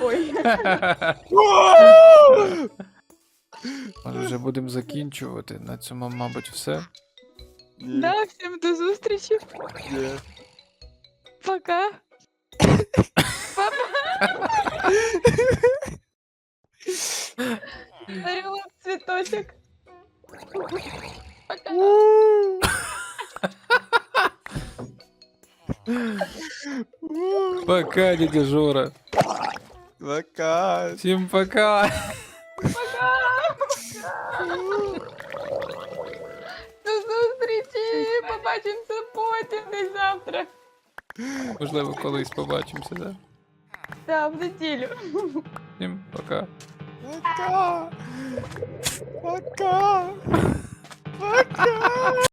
Ой. Може, вже будемо закінчувати. На цьому, мабуть, все. Да, всім до зустрічі. ні. Пока. Дарю вам цветочек. Пока. Пока, дядя Жора. Пока. Всім пока. До зустрічі. Побачимося потім десь завтра. Можливо, колись побачимося, да? Да, в неділю. Всім пока. Пока. Пока. Пока.